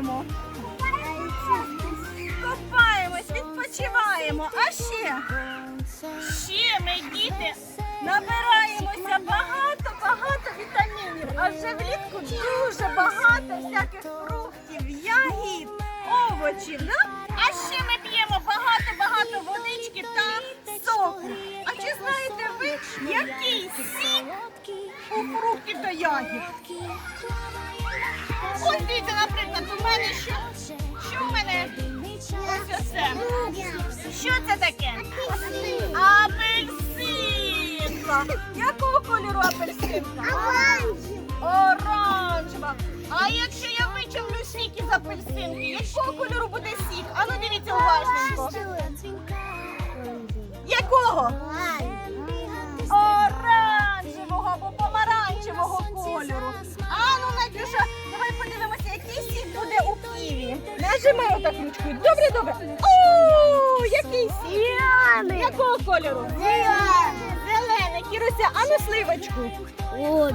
робимо? Копаємось, відпочиваємо. А ще? Ще ми, діти, набираємося багато-багато вітамінів. А вже влітку дуже багато всяких фруктів, ягід, овочів. Да? А ще ми п'ємо багато-багато водички та соку. А чи знаєте ви, який сік у фруктів та ягід? Ось дивіться, наприклад, у мене що? Що в мене? Ось оце. Що це таке? Апельсинка. Якого кольору апельсинка? Оранжева. А якщо я вичавлю сік із апельсинки, якого кольору буде сік? А ну дивіться уважненько. Якого? Оранжевого помаранчевого кольору. А ну, Надюша, давай подивимося, який сік буде у ківі. Нажимай отак ручкою. Добре, добре. О, який сік? Якого кольору? Зелений. Кіруся, а ну сливочку. О,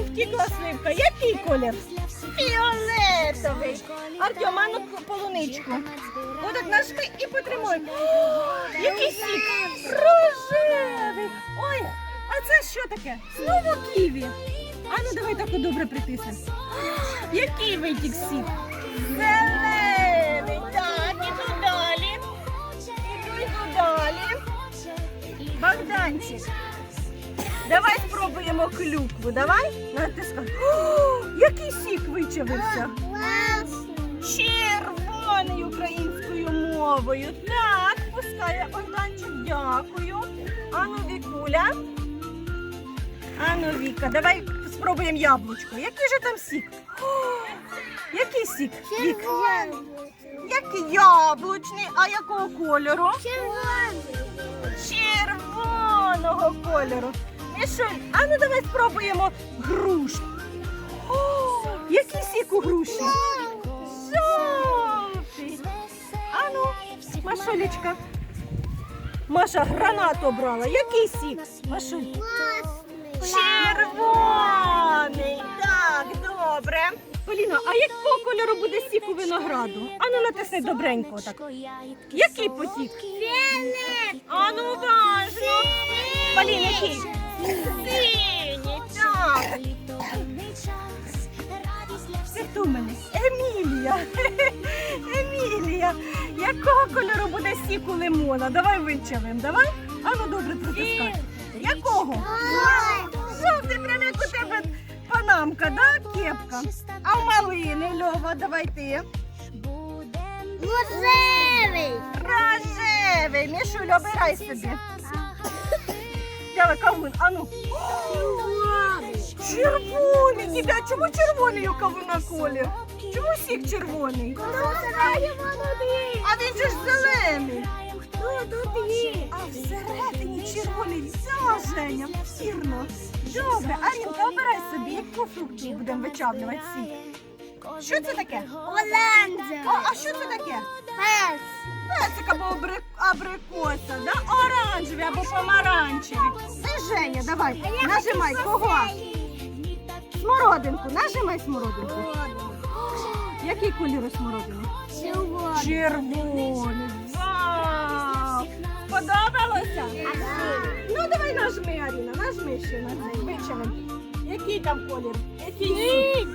втікла сливка. Який колір? Фіолетовий. Артем, а ну полуничку. Отак нажми і потримай. О, Який сік? Рожевий. Ой, а це що таке? Знову ківі. А ну давай так добре притиснемо. Який витік сік? Зелений. Так, іду далі. Іду, іду далі. Богданчик. Давай спробуємо клюкву. Давай. Натискай. Який сік вичавився? Червоний українською мовою. Так, пускає Богданчик, дякую. Ану, Вікуля. Ану, Віка, давай спробуємо яблучко. Який же там сік? О, який сік? Вік? Який яблучний, а якого кольору? Червоного кольору. Мішуль, а ну давай спробуємо грушу. О, який сік у груші? Жовтий. А ну, Машулечка. Маша гранату обрала. Який сік? Машуль. Червоний. Так, добре. Поліна, а якого кольору буде сік у винограду? Ану натисни добренько так. Який потік? Ану уважно. Поліна, який? Синій, так. Це хто в мене? Емілія. Емілія. Якого кольору буде сік у лимона? Давай вичавимо, давай? Ану добре протискай. Якого? Жовтий, прям як у тебе панамка, да? Кепка. А в малини, Льова, давай ти. Рожевий. Мішуль, обирай собі. Давай, кавун, а ну. Червоний, ніде, чому червоний у кавуна колір? Чому сік червоний? А він же ж зелений. А всередині червоний. Все, Женя, вірно. Добре, Арінка, обирай собі, яку фрукту будемо вичавлювати сік. Що це таке? О, а що це таке? Песик або абри- абрикоса, да? оранжеві або помаранчеві. Це Женя, давай, нажимай, кого? Смородинку, нажимай смородинку. Який кольор у смородини? Червоний. Вау! Сподобалося? Ну давай нажми, Аріна, нажми ще на цей. Який там колір? Який сік?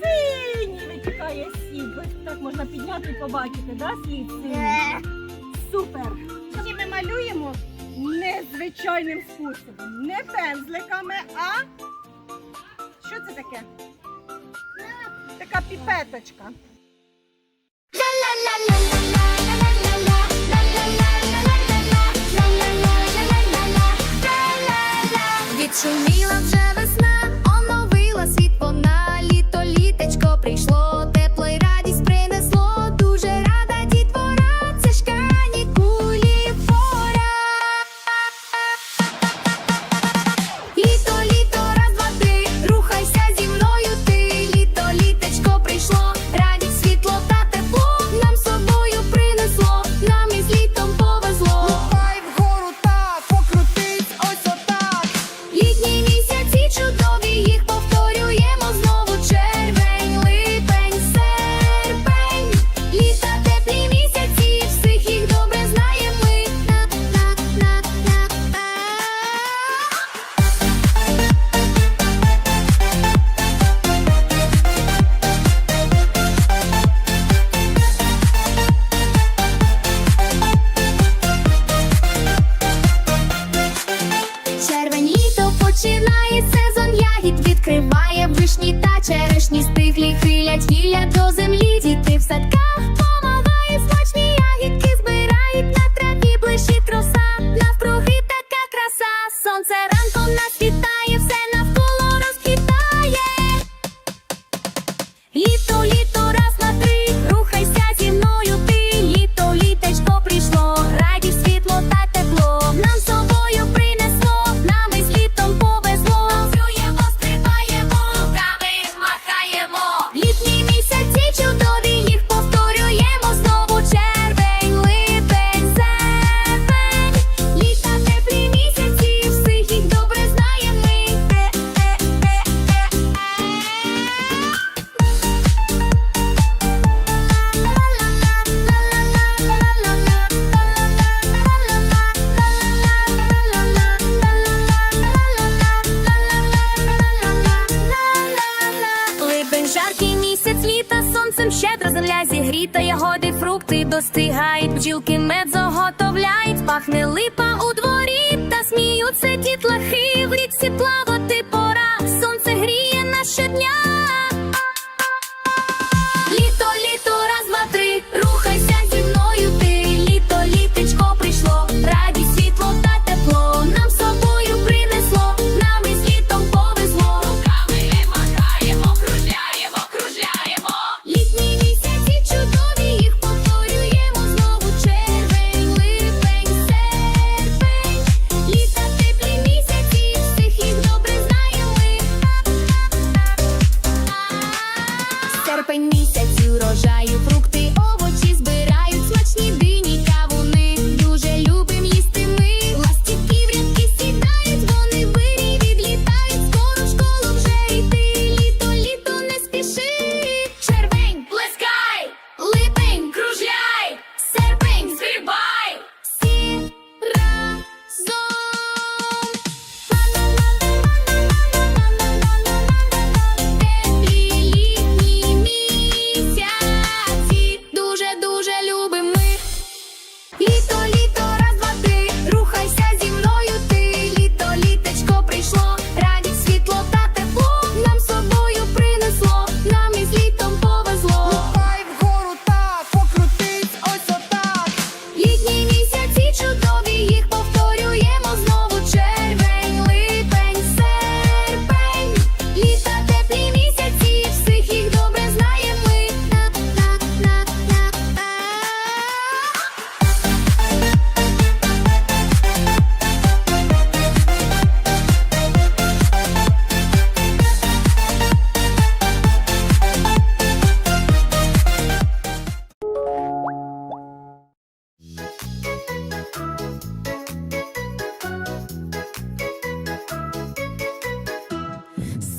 Синій витікає сік. Так можна підняти і побачити, да, слід синій? Супер. Всі ми малюємо незвичайним способом. Не пензликами, а що це таке? Така піпеточка. 请你留着。Бджілки мед заготовляють, пахне липа у дворі, та сміються дітлахи, в річці плавати пора, сонце гріє на щодня.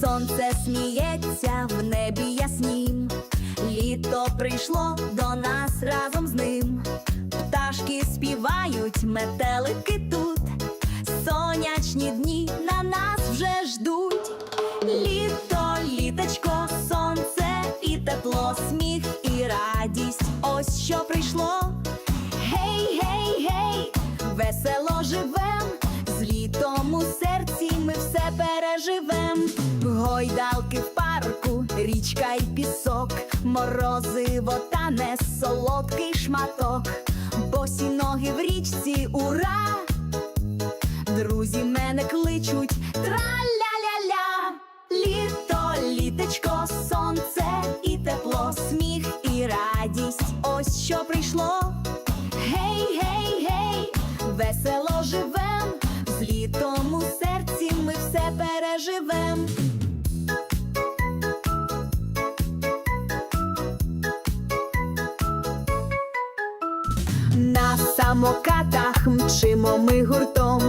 Сонце сміється в небі яснім, літо прийшло до нас разом з ним. Пташки співають, метелики тут, сонячні дні на нас вже ждуть. Літо, літочко, сонце і тепло, сміх і радість. Ось що прийшло. Гей, гей, гей, весело живем, з літом у серці ми все переживем. Гойдалки в парку, річка й пісок, морозиво та не солодкий шматок, босі ноги в річці, ура! Друзі мене кличуть траля-ля-ля Літо, літечко, сонце і тепло, сміх і радість. Ось що прийшло. Гей, гей, гей, весело живем, переживем. На самокатах мчимо ми гуртом,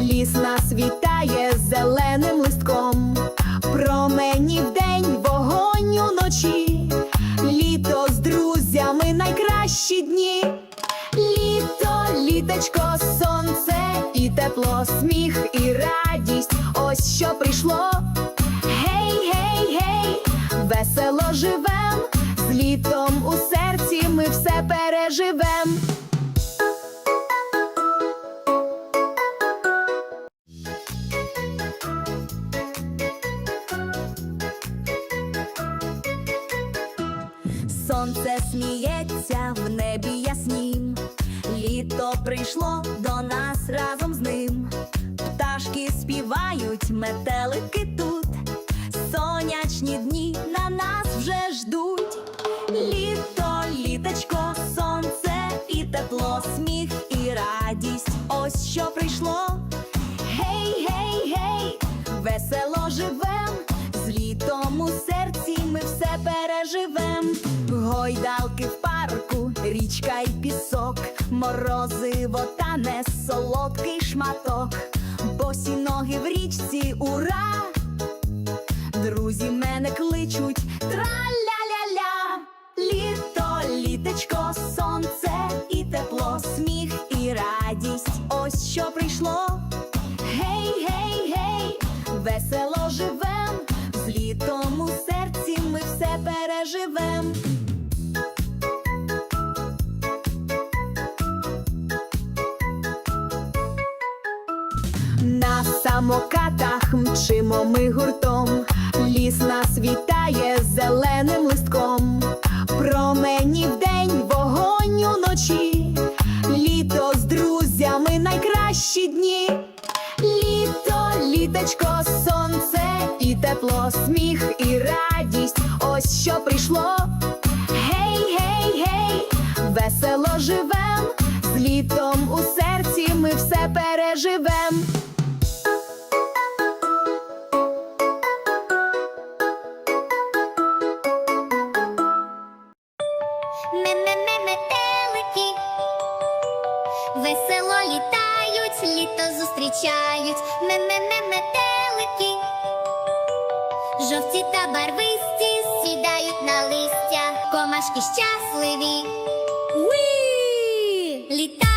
ліс нас вітає зеленим Сонце сміється в небі яснім, літо прийшло до нас разом з ним. Пташки співають, метелики тут, сонячні дні на нас вже ждуть. Літо, літочко, сонце і тепло, сміх і радість. Ось що прийшло. Гей, гей, гей, весело живем, Гойдалки в парку, річка й пісок, морозиво та не солодкий шматок, босі ноги в річці, ура! Друзі мене кличуть траля-ля-ля Літо, літечко, сонце і тепло, сміх і радість. Ось що прийшло. Самокатах мчимо ми гуртом, ліс нас вітає зеленим листком, промені вдень, вогонь уночі, літо з друзями найкращі дні. Літо, літочко, сонце і тепло, сміх і радість. Ось що прийшло. Гей, гей, гей, весело живем, з літом у серці ми все переживем. пташки щасливі. Уі! Літа